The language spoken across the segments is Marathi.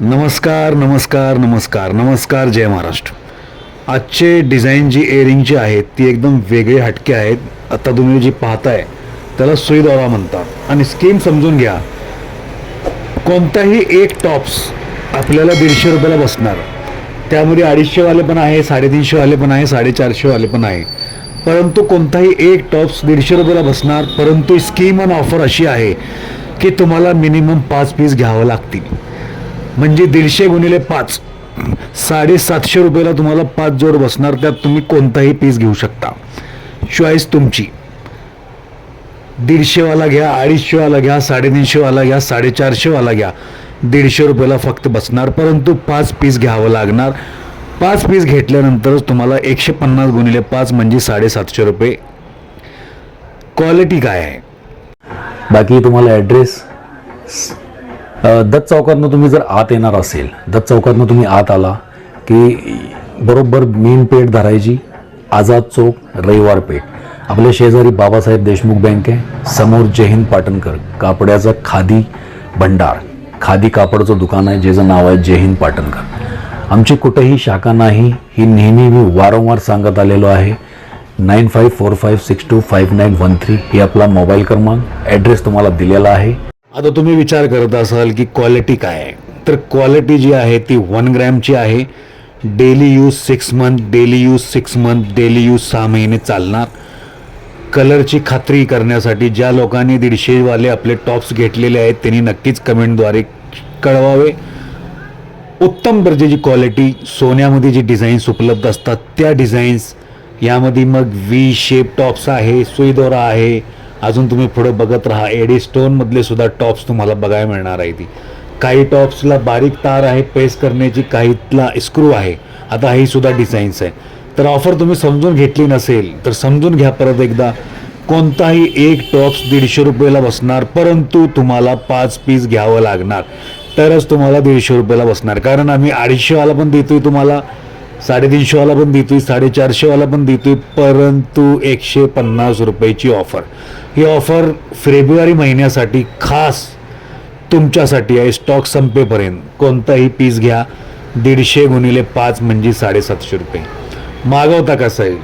नमस्कार नमस्कार नमस्कार नमस्कार जय महाराष्ट्र. आजचे डिझाईन जी एअरिंग जी आहेत ती एकदम वेगळी हटके आहेत. आता तुम्ही जी पाहताय त्याला सुई दौरा म्हणतात. आणि स्कीम समजून घ्या. कोणताही एक टॉप्स आपल्याला दीडशे रुपयाला बसणार. त्यामध्ये अडीचशेवाले पण आहे साडेतीनशेवाले पण आहे साडेचारशेवाले पण आहे. परंतु कोणताही एक टॉप्स दीडशे रुपयाला बसणार परंतु स्कीम आणि ऑफर अशी आहे की तुम्हाला मिनिमम पाच पीस घ्यावं लागतील. म्हणजे दीडशे गुणिले पाच. साडेसातशे रुपयाला तुम्हाला पाच जोड बसणार त्यात तुम्ही कोणताही पीस घेऊ शकता. चॉईस तुमची. दीडशेवाला घ्या अडीचशेवाला घ्या साडेतीनशेवाला घ्या साडेचारशेवाला घ्या. दीडशे रुपयाला फक्त बसणार परंतु पाच पीस घ्यावं लागणार. पाच पीस घेतल्यानंतरच तुम्हाला एकशे पन्नास गुणिले पाच म्हणजे साडेसातशे रुपये. क्वालिटी काय आहे? बाकी तुम्हाला ॲड्रेस दत्त चौकातनं तुम्ही जर आत येणार असेल दत्त चौकातनं तुम्ही आत आला की बरोबर मेन पेठ धरायची आझाद चौक रविवार पेठ. आपल्या शेजारी बाबासाहेब देशमुख बँक आहे समोर जयहिंद पाटणकर कापड्याचा खादी भंडार. खादी कापडचं दुकान आहे ज्याचं नाव आहे जयहिंद पाटणकर. आमची कुठेही शाखा नाही ही नेहमी मी वारंवार सांगत आलेलो आहे. Nine five four five six two five nine one three ही आपला मोबाईल क्रमांक ॲड्रेस तुम्हाला दिलेला आहे. आता तुम्ही विचार करत असाल की क्वालिटी काय आहे? तर क्वालिटी जी आहे ती वन ग्रॅमची आहे. Daily use six month daily use six month daily use सहा महिने चालणार. कलरची खात्री करण्यासाठी ज्या लोकांनी दीडशेवाले आपले टॉप्स घेतलेले आहेत त्यांनी नक्कीच कमेंटद्वारे कळवावे. उत्तम दर्जाची क्वालिटी सोन्यामध्ये जी डिझाईन्स उपलब्ध असतात त्या डिझाईन्स यामध्ये मग व्ही शेप टॉप्स आहे सुईदोरा आहे अजून तुम्ही पुढं बघत राहा. एडी स्टोनमधले सुद्धा टॉप्स तुम्हाला बघायला मिळणार आहे ती. काही टॉप्सला बारीक तार आहे पेस करण्याची काहीतला स्क्रू आहे. आता ही सुद्धा डिझाईन्स आहे. तर ऑफर तुम्ही समजून घेतली नसेल तर समजून घ्या परत एकदा. कोणताही एक टॉप्स दीडशे रुपयाला बसणार परंतु तुम्हाला पाच पीस घ्यावं लागणार. तरच तुम्हाला दीडशे रुपयाला बसणार. कारण आम्ही अडीचशेवाला पण देतोय तुम्हाला. साडेतीनशेवाला पण देतोय साडेचारशेवाला पण देतोय परंतु एकशे पन्नास रुपयाची ऑफर ही ऑफर फेब्रुवारी महिन्यासाठी खास तुमच्यासाठी आहे. स्टॉक संपेपर्यंत कोणताही पीस घ्या दीडशे गुणिले पाच म्हणजे साडेसातशे रुपये. मागवता कसं आहे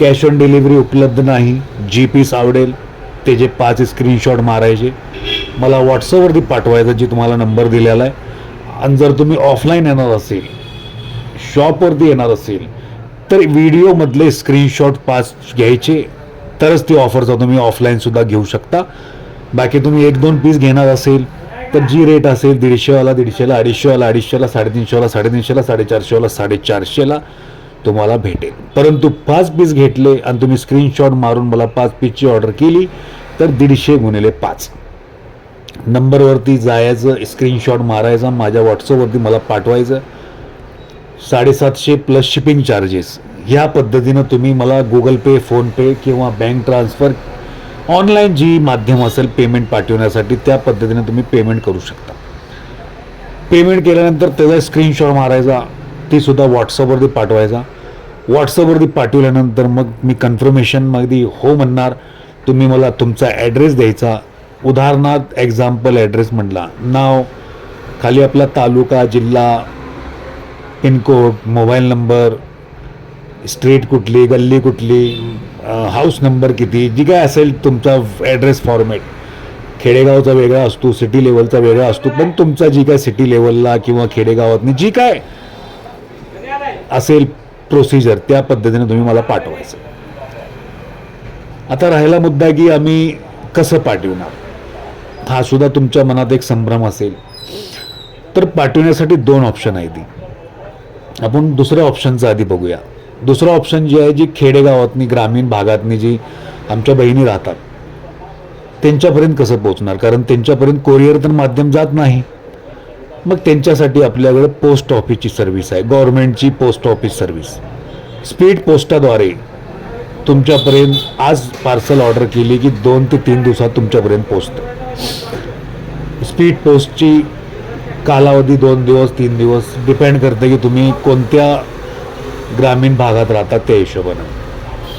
कॅश ऑन डिलिव्हरी उपलब्ध नाही जी पीस आवडेल त्याचे पाच स्क्रीनशॉट मारायचे. मला व्हॉट्सअपवरती पाठवायचं जी तुम्हाला नंबर दिलेला आहे. आणि जर तुम्ही ऑफलाईन येणार असेल शॉपवरती येणार असेल तर व्हिडिओमधले स्क्रीनशॉट पाच घ्यायचे. तरच ती ऑफरचा तुम्ही ऑफलाईनसुद्धा घेऊ शकता. बाकी तुम्ही एक दोन पीस घेणार असेल तर जी रेट असेल दीडशेवाला दीडशेला अडीचशेवाला अडीचशेला साडेतीनशेवाला साडेतीनशेला साडेचारशेवाला साडेचारशेला तुम्हाला भेटेल. परंतु पाच पीस घेतले आणि तुम्ही स्क्रीनशॉट मारून मला पाच पीसची ऑर्डर केली तर दीडशे गुणिले पाच. नंबरवरती जायचं स्क्रीनशॉट मारायचा माझ्या व्हॉट्सअपवरती मला पाठवायचं. साडेसातशे प्लस शिपिंग चार्जेस ह्या पद्धतीनं तुम्ही मला गुगल पे फोनपे किंवा बँक ट्रान्सफर ऑनलाईन जी माध्यम असेल पेमेंट पाठवण्यासाठी त्या पद्धतीनं तुम्ही पेमेंट करू शकता. पेमेंट केल्यानंतर त्याचा स्क्रीनशॉट मारायचा ती सुद्धा व्हॉट्सअपवरती पाठवायचा. व्हॉट्सअपवरती पाठवल्यानंतर मग मी कन्फर्मेशनमध्ये हो म्हणणार तुम्ही मला तुमचा ॲड्रेस द्यायचा. उदाहरणार्थ एक्झाम्पल ॲड्रेस म्हटला. नाव खाली आपला तालुका जिल्हा पिनकोड मोबाईल नंबर स्ट्रीट कुठली गल्ली कुठली हाऊस नंबर किती जी काय असेल तुमचा ॲड्रेस फॉर्मॅट. खेडेगावचा वेगळा असतो सिटी लेवलचा वेगळा असतो पण तुमचा जी काय सिटी लेवलला किंवा खेडेगावातनी जी काय असेल प्रोसिजर त्या पद्धतीने तुम्ही मला पाठवायचं. आता राहिला मुद्दा की आम्ही कसं पाठवणार? हा सुद्धा तुमच्या मनात एक संभ्रम असेल. तर पाठवण्यासाठी दोन ऑप्शन आहे ती आपण दुसऱ्या ऑप्शनचं आधी बघूया. दुसरं ऑप्शन जे आहे जी खेडेगावातनी ग्रामीण भागातनी जी आमच्या बहिणी राहतात त्यांच्यापर्यंत कसं पोहोचणार? कारण त्यांच्यापर्यंत कोरिअर तर माध्यम जात नाही. मग त्यांच्यासाठी आपल्याकडे पोस्ट ऑफिसची सर्व्हिस आहे. गव्हर्नमेंटची पोस्ट ऑफिस सर्व्हिस स्पीड पोस्टाद्वारे तुमच्यापर्यंत आज पार्सल ऑर्डर केली की दोन ते तीन दिवसात तुमच्यापर्यंत पोचतं स्पीड पोस्टची कालावधी दोन दिवस तीन दिवस डिपेंड करते की तुम्ही कोणत्या ग्रामीण भागात राहतात त्या हिशोबानं.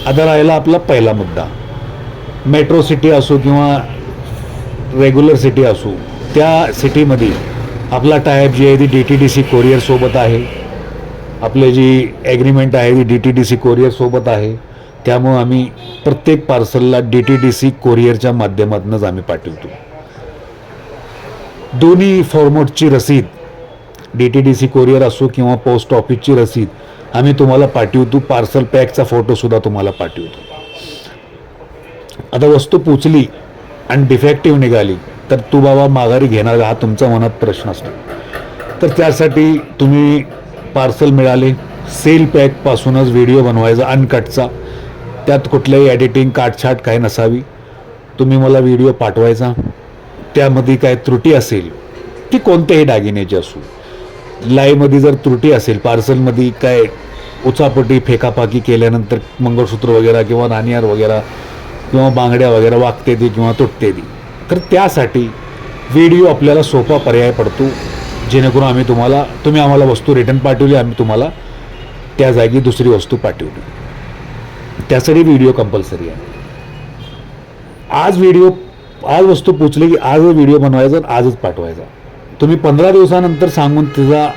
आता राहिला आपला पहिला मुद्दा. मेट्रो सिटी असो किंवा रेग्युलर सिटी असो त्या सिटीमध्ये आपला टायप जी आहे ती डी टी डी सी कोरिअरसोबत आहे. आपले जी ॲग्रीमेंट आहे ती डी टी डी सी कोरिअरसोबत आहे. त्यामुळं आम्ही प्रत्येक पार्सलला डी टी डी सी कोरिअरच्या माध्यमातूनच आम्ही पाठवतो. दोन्ही फॉर्मॅटची रसीद D T D C courier असो किंवा पोस्ट ऑफिसची रसीद आम्ही तुम्हाला पाठवतो. पार्सल पॅकचा फोटोसुद्धा तुम्हाला पाठवतो. आता वस्तू पोचली आणि डिफेक्टिव्ह निघाली तर तू बाबा माघारी घेणार हा तुमचा मनात प्रश्न असतो. तर त्यासाठी तुम्ही पार्सल मिळाले सेल पॅकपासूनच व्हिडिओ बनवायचा अनकटचा त्यात कुठल्याही एडिटिंग काटछाट काही नसावी. तुम्ही मला व्हिडिओ पाठवायचा. त्यामध्ये काय त्रुटी असेल ती कोणत्याही दागिन्याची असू. लाईमध्ये जर त्रुटी असेल पार्सलमध्ये काय उचापटी फेकापाकी केल्यानंतर मंगळसूत्र वगैरे किंवा नाणियार वगैरे किंवा बांगड्या वगैरे वागते ती किंवा तुटते ती. तर त्यासाठी व्हिडिओ आपल्याला सोपा पर्याय पडतो. जेणेकरून आम्ही तुम्हाला तुम्ही आम्हाला वस्तू रिटर्न पाठवली आम्ही तुम्हाला त्या जागी दुसरी वस्तू पाठवली. त्यासाठी व्हिडिओ कंपल्सरी आहे. आज व्हिडिओ आज वस्तू पोचली की आज व्हिडिओ बनवायचा आणि आजच पाठवायचा. तुम्ही पंधरा दिवसानंतर सांगून तिचा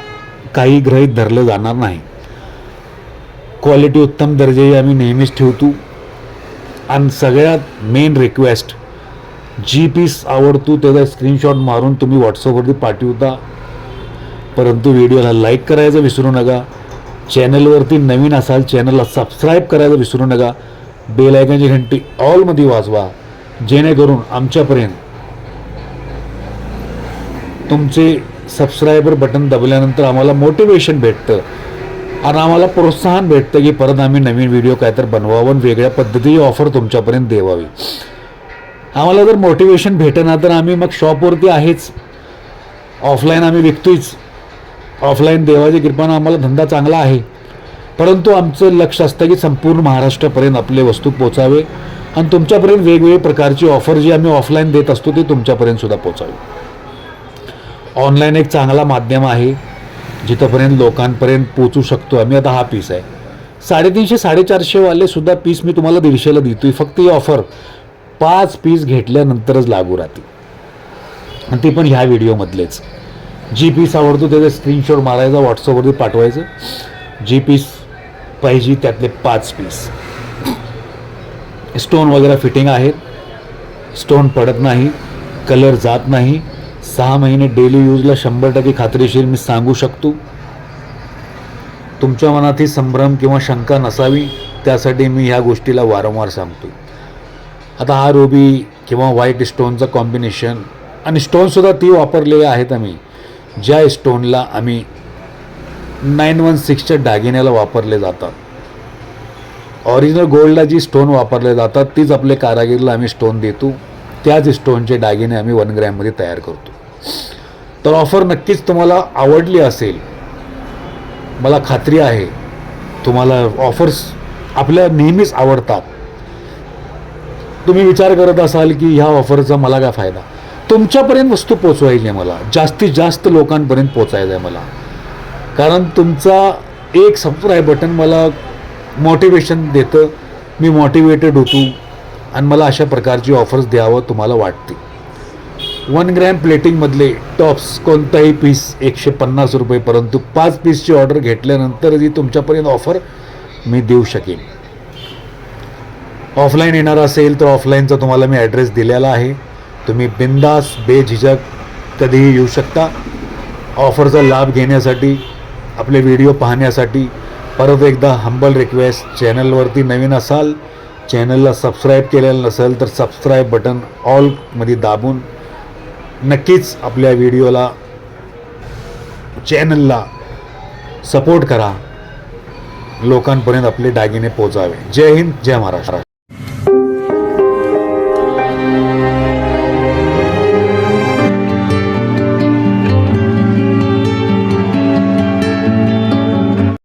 काही ग्रहित धरलं जाणार नाही. क्वालिटी उत्तम दर्जाची आम्ही नेहमीच ठेवतो. आणि सगळ्यात मेन रिक्वेस्ट जी पीस आवडतो त्याचा स्क्रीनशॉट मारून तुम्ही व्हॉट्सअपवरती पाठवता. परंतु व्हिडिओला लाईक करायचं विसरू नका. चॅनलवरती नवीन असाल चॅनलला सबस्क्राईब करायचं विसरू नका. बेल आयकॉनची घंटी ऑलमध्ये वाजवा. जेणेकरून आमच्यापर्यंत तुमचे सबस्क्रायबर बटन दबल्यानंतर आम्हाला मोटिवेशन भेटतं. आणि आम्हाला प्रोत्साहन भेटतं की परत आम्ही नवीन व्हिडिओ काय तर बनवावं वेगळ्या पद्धतीची ऑफर तुमच्यापर्यंत देवावी आम्हाला जर मोटिवेशन भेटेना तर आम्ही मग शॉपवरती आहेच. ऑफलाईन आम्ही विकतोयच. ऑफलाईन देवाची कृपानं आम्हाला धंदा चांगला आहे. परंतु आमचं लक्ष असतं की संपूर्ण महाराष्ट्रापर्यंत आपले वस्तू पोचावे. आणि तुमच्यापर्यंत वेगवेगळ्या प्रकारची ऑफर जी आम्ही ऑफलाईन देत असतो ती तुमच्यापर्यंत सुद्धा पोचावी ऑनलाईन एक चांगला माध्यम आहे जिथंपर्यंत लोकांपर्यंत पोचू शकतो आम्ही. आता हा पीस आहे. साडेतीनशे साडेचारशेवाले सुद्धा पीस मी तुम्हाला दीडशेला देतोय. फक्त ही ऑफर पाच पीस घेतल्यानंतरच लागू राहते आणि ते पण ह्या व्हिडिओमधलेच जी पीस आवडतो त्याचा स्क्रीनशॉट मारायचा व्हॉट्सअपवरती पाठवायचं. जी पीस पाहिजे त्यातले पाच पीस स्टोन वगैरे फिटिंग आहेत. स्टोन पडत नाही कलर जात नाही. सहा महिने डेली यूजला शंभर टक्के खात्रीशीर मी सांगू शकतो. तुमच्या मनात ही संभ्रम किंवा शंका नसावी त्यासाठी मी ह्या गोष्टीला वारंवार सांगतो आता हा रुबी किंवा व्हाईट स्टोनचं कॉम्बिनेशन आणि स्टोनसुद्धा ती वापरलेले आहेत आम्ही. ज्या स्टोनला आम्ही नाईन वन सिक्सच्या दागिन्याला वापरले जातात. ऑरिजिनल गोल्डला जी स्टोन वापरले जातात तीच आपल्या कारागिरीला आम्ही स्टोन देतो. त्याच स्टोनचे दागिने आम्ही वन ग्रॅममध्ये तयार करतो. तर ऑफर नक्कीच तुम्हाला आवडली असेल. मला खात्री आहे तुम्हाला ऑफर्स आपल्या नेहमीच आवडतात. तुम्ही विचार करत असाल की ह्या ऑफरचा मला काय फायदा? तुमच्यापर्यंत वस्तू पोचवायची आहे मला. जास्तीत जास्त लोकांपर्यंत पोचायचं आहे मला. कारण तुमचा एक सबस्क्राईब बटन मला मोटिवेशन देतं मी मोटिवेटेड होतो आणि मला अशा प्रकारची ऑफर्स द्यावं तुम्हाला वाटते. वन ग्रॅम प्लेटिंगमधले टॉप्स कोणताही पीस एकशे पन्नास रुपये परंतु पाच पीसची ऑर्डर घेतल्यानंतर जी तुमच्यापर्यंत ऑफर मी देऊ शकेन. ऑफलाईन येणार असेल तर ऑफलाईनचा तुम्हाला मी ॲड्रेस दिलेला आहे. तुम्ही बिंदास बेझिजक कधीही येऊ शकता. ऑफरचा लाभ घेण्यासाठी आपले व्हिडिओ पाहण्यासाठी परत एकदा हंबल रिक्वेस्ट चॅनलवरती नवीन असाल चॅनलला सबस्क्राईब केलेलं नसेल तर सबस्क्राईब बटन ऑलमध्ये दाबून नक्कीच आपल्या व्हिडिओला चॅनलला सपोर्ट करा. लोकांपर्यंत आपले दागिने पोचावे जय हिंद जय महाराष्ट्र.